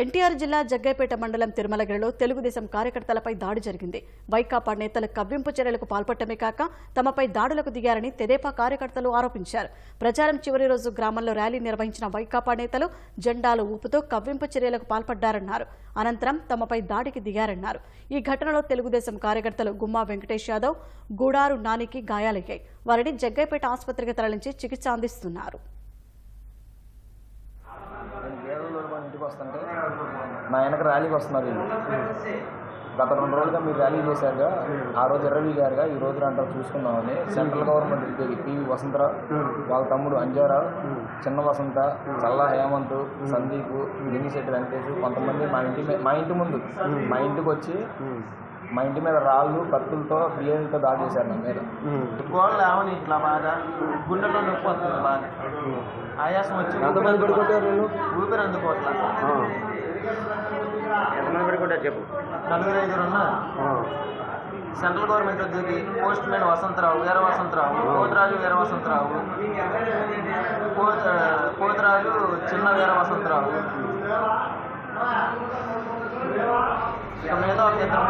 ఎన్టీఆర్ జిల్లా జగ్గైపేట మండలం తిరుమలగిరిలో తెలుగుదేశం కార్యకర్తలపై దాడి జరిగింది. వైకాపా నేతలు కవ్వింపు చర్యలకు పాల్పడటమే కాక తమపై దాడులకు దిగారని తెదేపా కార్యకర్తలు ఆరోపించారు. ప్రచారం చివరి రోజు గ్రామంలో ర్యాలీ నిర్వహించిన వైకాపా నేతలు జెండాలు ఊపుతో కవ్వింపు చర్యలకు పాల్పడ్డారన్నారు. అనంతరం తమపై దాడికి దిగారన్నారు. ఈ ఘటనలో తెలుగుదేశం కార్యకర్తలు గుమ్మా వెంకటేష్ యాదవ్ గూడారు నానికి గాయాలయ్యాయి. వారిని జగ్గైపేట ఆసుపత్రికి తరలించి చికిత్స అందిస్తున్నారు. వస్తుంటే నా వెనక ర్యాలీకి వస్తున్నారు వీళ్ళు. గత రెండు రోజులుగా మీరు ర్యాలీ చేశారుగా. ఆ రోజు ఎర్రవి గారుగా ఈ రోజు అంటారు చూసుకుందామని. సెంట్రల్ గవర్నమెంట్ ఉద్యోగి పివి వసంతరావు వాళ్ళ తమ్ముడు అంజారావు చిన్న వసంత చల్లా హేమంత్ సందీప్ గిరిశెట్టి వెంకటేష్ కొంతమంది మా ఇంటి మా ఇంటి ముందు మా ఇంటికి వచ్చి మా ఇంటి మీద రాళ్ళు కత్తులతో బియ్యంతో దాడి చేశారు నా మీద. గోడలు ఏమని ఇట్లా బాగా గుండెలో నొప్పి వస్తుంది బాగా ఆయాసం వచ్చి ఎంతమంది పడుకుంటారు ఊపిరి అందుకోవట్లా. ఎంతమంది పడుకుంటారు చెప్పు? నలుగురు ఐదుగురు ఉన్నారు. సెంట్రల్ గవర్నమెంట్ ఉద్యోగి పోస్ట్ మ్యాన్ వసంతరావు వీర వసంతరావు పోతరాజు వీర వసంతరావు పోత పోతరాజు చిన్న వీర వసంతరావు. ఇక మీద ఒక ఇద్దరు